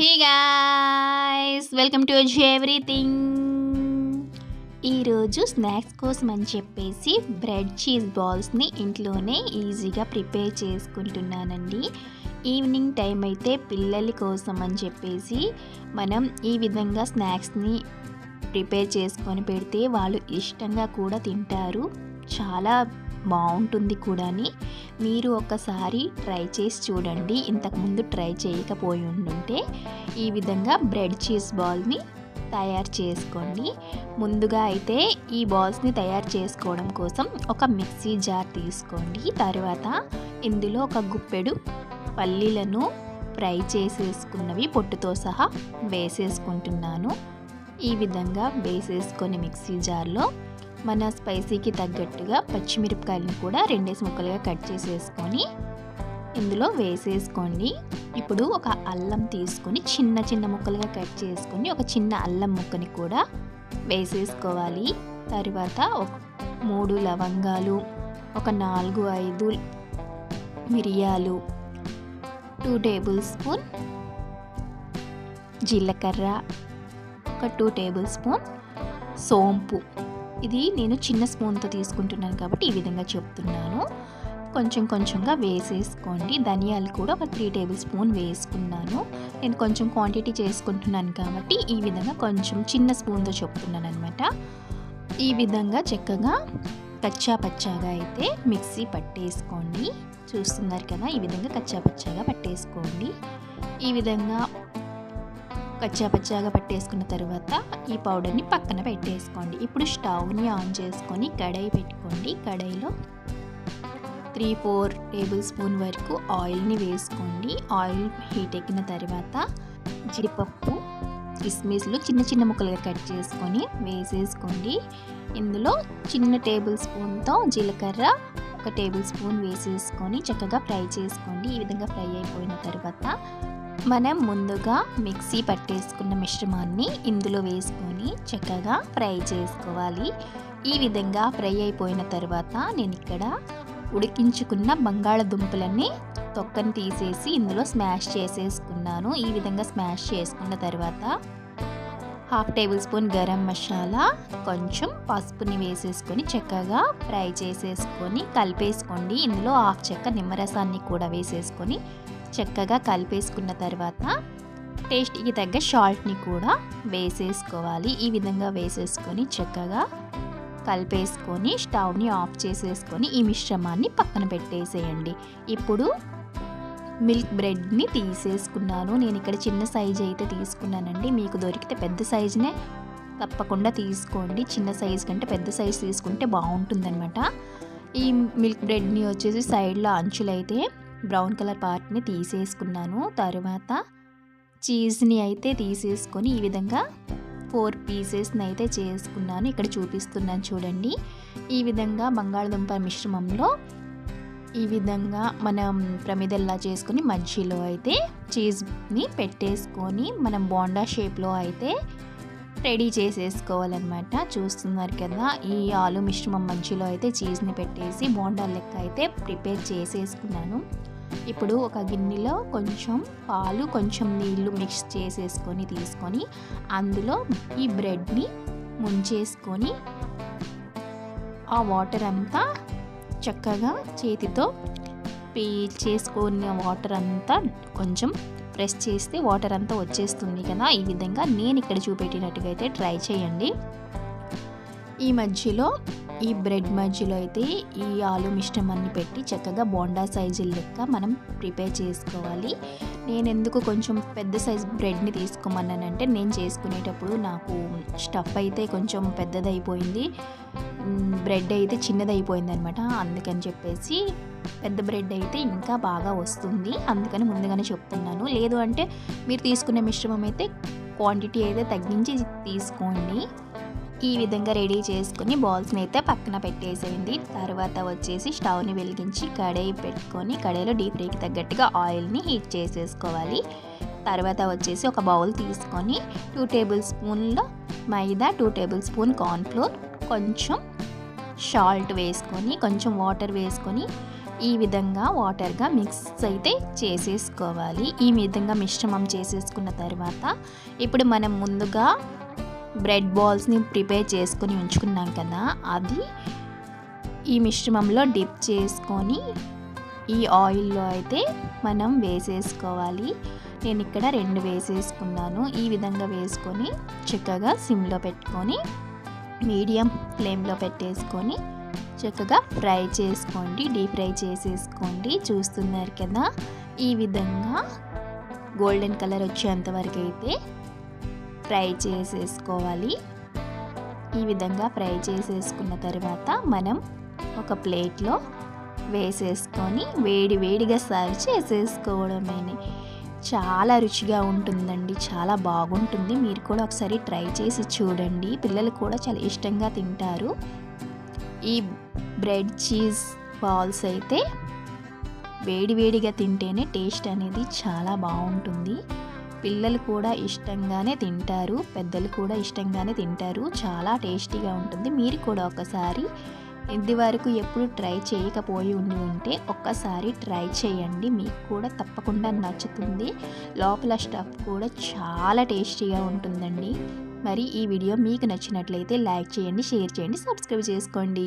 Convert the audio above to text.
Hey guys welcome to everything ఈరోజు snacks కోసం అని చెప్పేసి బ్రెడ్ చీజ్ బాల్స్ని ఇంట్లోనే ఈజీగా ప్రిపేర్ చేసుకుంటున్నానండి. ఈవినింగ్ టైం అయితే పిల్లల కోసం అని చెప్పేసి మనం ఈ విధంగా స్నాక్స్ని ప్రిపేర్ చేసుకొని పెడితే వాళ్ళు ఇష్టంగా కూడా తింటారు. చాలా బాగుంటుంది కూడాని. మీరు ఒకసారి ట్రై చేసి చూడండి. ఇంతకుముందు ట్రై చేయకపోయి ఉండుంటే ఈ విధంగా బ్రెడ్ చీజ్ బాల్ని తయారు చేసుకోండి. ముందుగా అయితే ఈ బాల్స్ని తయారు చేసుకోవడం కోసం ఒక మిక్సీ జార్ తీసుకోండి. తర్వాత ఇందులో ఒక గుప్పెడు పల్లీలను ఫ్రై చేసేసుకున్నవి పొట్టుతో సహా వేసేసుకుంటున్నాను. ఈ విధంగా వేసేసుకొని మిక్సీ జార్లో మన స్పైసీకి తగ్గట్టుగా పచ్చిమిరపకాయలను కూడా రెండేసి ముక్కలుగా కట్ చేసేసుకొని ఇందులో వేసేసుకోండి. ఇప్పుడు ఒక అల్లం తీసుకొని చిన్న చిన్న ముక్కలుగా కట్ చేసుకొని ఒక చిన్న అల్లం ముక్కని కూడా వేసేసుకోవాలి. తర్వాత ఒక మూడు లవంగాలు ఒక నాలుగు ఐదు మిరియాలు టూ టేబుల్ స్పూన్ జీలకర్ర ఒక టూ టేబుల్ స్పూన్ సోంపు. ఇది నేను చిన్న స్పూన్తో తీసుకుంటున్నాను కాబట్టి ఈ విధంగా చెప్తున్నాను. కొంచెం కొంచెంగా వేసేసుకోండి. ధనియాలు కూడా ఒక త్రీ టేబుల్ స్పూన్ వేసుకున్నాను. నేను కొంచెం క్వాంటిటీ చేసుకుంటున్నాను కాబట్టి ఈ విధంగా కొంచెం చిన్న స్పూన్తో చెప్తున్నాను అనమాట ఈ విధంగా చక్కగా కచ్చా పచ్చాగా అయితే మిక్సీ పట్టేసుకోండి. చూస్తున్నారు కదా ఈ విధంగా కచ్చా పచ్చాగా పట్టేసుకోండి. ఈ విధంగా కచ్చా పచ్చాగా పట్టేసుకున్న తర్వాత ఈ పౌడర్ని పక్కన పెట్టేసుకోండి. ఇప్పుడు స్టవ్ని ఆన్ చేసుకొని కడాయి పెట్టుకోండి. కడాయిలో త్రీ ఫోర్ టేబుల్ స్పూన్ వరకు ఆయిల్ని వేసుకోండి. ఆయిల్ హీట్ ఎక్కిన తర్వాత జీడిపప్పు కిస్మిస్లు చిన్న చిన్న ముక్కలుగా కట్ చేసుకొని వేసేసుకోండి. ఇందులో చిన్న టేబుల్ స్పూన్తో జీలకర్ర ఒక టేబుల్ స్పూన్ వేసేసుకొని చక్కగా ఫ్రై చేసుకోండి. ఈ విధంగా ఫ్రై అయిపోయిన తర్వాత మనం ముందుగా మిక్సీ పట్టేసుకున్న మిశ్రమాన్ని ఇందులో వేసుకొని చక్కగా ఫ్రై చేసుకోవాలి. ఈ విధంగా ఫ్రై అయిపోయిన తర్వాత నేను ఇక్కడ ఉడికించుకున్న బంగాళదుంపలన్నీ తొక్కని తీసేసి ఇందులో స్మాష్ చేసేసుకున్నాను. ఈ విధంగా స్మాష్ చేసుకున్న తర్వాత half tablespoon garam masala కొంచెం పసుపుని వేసేసుకొని చక్కగా ఫ్రై చేసేసుకొని కలిపేసుకోండి. ఇందులో హాఫ్ చెక్క నిమ్మరసాన్ని కూడా వేసేసుకొని చక్కగా కలిపేసుకున్న తర్వాత టేస్ట్కి తగ్గ సాల్ట్ని కూడా వేసేసుకోవాలి. ఈ విధంగా వేసేసుకొని చక్కగా కలిపేసుకొని స్టవ్ని ఆఫ్ చేసేసుకొని ఈ మిశ్రమాన్ని పక్కన పెట్టేసేయండి. ఇప్పుడు మిల్క్ బ్రెడ్ని తీసేసుకున్నాను. నేను ఇక్కడ చిన్న సైజు అయితే తీసుకున్నానండి. మీకు దొరికితే పెద్ద సైజునే తప్పకుండా తీసుకోండి. చిన్న సైజు కంటే పెద్ద సైజు తీసుకుంటే బాగుంటుందన్నమాట. ఈ మిల్క్ బ్రెడ్ని వచ్చేసి సైడ్లో అంచులైతే బ్రౌన్ కలర్ పార్ట్ని తీసేసుకున్నాను. తర్వాత చీజ్ని అయితే తీసేసుకొని ఈ విధంగా ఫోర్ పీసెస్ని అయితే చేసుకున్నాను. ఇక్కడ చూపిస్తున్నాను చూడండి. ఈ విధంగా బంగాళదుంప మిశ్రమంలో ఈ విధంగా మనం ప్రమిదల్లా చేసుకుని మధ్యలో అయితే చీజ్ని పెట్టేసుకొని మనం బోండా షేప్లో అయితే రెడీ చేసేసుకోవాలన్నమాట. చూస్తున్నారు కదా ఈ ఆలు మిశ్రమం మంచిలో అయితే చీజ్ని పెట్టేసి బోండా లెక్క అయితే ప్రిపేర్ చేసేసుకున్నాను. ఇప్పుడు ఒక గిన్నెలో కొంచెం పాలు కొంచెం నీళ్ళు మిక్స్ చేసేసుకొని తీసుకొని అందులో ఈ బ్రెడ్ని ముంచేసుకొని ఆ వాటర్ అంతా చక్కగా చేతితో పీల్ చేసుకున్న వాటర్ అంతా కొంచెం ప్రెస్ చేస్తే వాటర్ అంతా వచ్చేస్తుంది కదా. ఈ విధంగా నేను ఇక్కడ చూపెట్టినట్టుగా అయితే ట్రై చేయండి. ఈ మధ్యలో ఈ బ్రెడ్ మధ్యలో అయితే ఈ ఆలు మిశ్రమాన్ని పెట్టి చక్కగా బోండా సైజు లెక్క మనం ప్రిపేర్ చేసుకోవాలి. నేను ఎందుకు కొంచెం పెద్ద సైజ్ బ్రెడ్ని తీసుకోమన్నానంటే నేను చేసుకునేటప్పుడు నాకు స్టఫ్ అయితే కొంచెం పెద్దదైపోయింది. బ్రెడ్ అయితే చిన్నదైపోయింది అనమాట అందుకని చెప్పేసి పెద్ద బ్రెడ్ అయితే ఇంకా బాగా వస్తుంది. అందుకని ముందుగానే చెప్తున్నాను. లేదు అంటే మీరు తీసుకునే మిశ్రమం అయితే క్వాంటిటీ అయితే తగ్గించి తీసుకోండి. ఈ విధంగా రెడీ చేసుకుని బాల్స్ని అయితే పక్కన పెట్టేసేయండి. తర్వాత వచ్చేసి స్టవ్ని వెలిగించి కడాయి పెట్టుకొని కడాయిలో డీప్ ఫ్రైకి తగ్గట్టుగా ఆయిల్ని హీట్ చేసేసుకోవాలి. తర్వాత వచ్చేసి ఒక బౌల్ తీసుకొని టూ టేబుల్ స్పూన్లో మైదా టూ టేబుల్ స్పూన్ కార్న్ఫ్లోర్ కొంచెం సాల్ట్ వేసుకొని కొంచెం వాటర్ వేసుకొని ఈ విధంగా వాటర్గా మిక్స్ అయితే చేసేసుకోవాలి. ఈ విధంగా మిశ్రమం చేసేసుకున్న తర్వాత ఇప్పుడు మనం ముందుగా బ్రెడ్ బాల్స్ని ప్రిపేర్ చేసుకొని ఉంచుకున్నాం కదా అది ఈ మిశ్రమంలో డిప్ చేసుకొని ఈ ఆయిల్లో అయితే మనం వేసేసుకోవాలి. నేను ఇక్కడ రెండు వేసేసుకున్నాను. ఈ విధంగా వేసుకొని చక్కగా సిమ్లో పెట్టుకొని మీడియం ఫ్లేమ్లో పెట్టేసుకొని చక్కగా ఫ్రై చేసుకోండి. డీప్ ఫ్రై చేసేసుకోండి. చూస్తున్నారు కదా ఈ విధంగా గోల్డెన్ కలర్ వచ్చేంత వరకు అయితే ఫ్రై చేసేసుకోవాలి. ఈ విధంగా ఫ్రై చేసేసుకున్న తర్వాత మనం ఒక ప్లేట్లో వేసేసుకొని వేడి వేడిగా సర్వ్ చేసేసుకోవడమేని. చాలా రుచిగా ఉంటుందండి చాలా బాగుంటుంది. మీరు కూడా ఒకసారి ట్రై చేసి చూడండి. పిల్లలు కూడా చాలా ఇష్టంగా తింటారు. ఈ బ్రెడ్ చీజ్ బాల్స్ అయితే వేడివేడిగా తింటేనే టేస్ట్ అనేది చాలా బాగుంటుంది. పిల్లలు కూడా ఇష్టంగానే తింటారు పెద్దలు కూడా ఇష్టంగానే తింటారు. చాలా టేస్టీగా ఉంటుంది. మీరు కూడా ఒకసారి ఇది వరకు ఎప్పుడు ట్రై చేయకపోయి ఉండి ఉంటే ఒక్కసారి ట్రై చేయండి. మీకు కూడా తప్పకుండా నచ్చుతుంది. లోపల స్టఫ్ కూడా చాలా టేస్టీగా ఉంటుందండి. మరి ఈ వీడియో మీకు నచ్చినట్లయితే లైక్ చేయండి షేర్ చేయండి సబ్స్క్రైబ్ చేసుకోండి.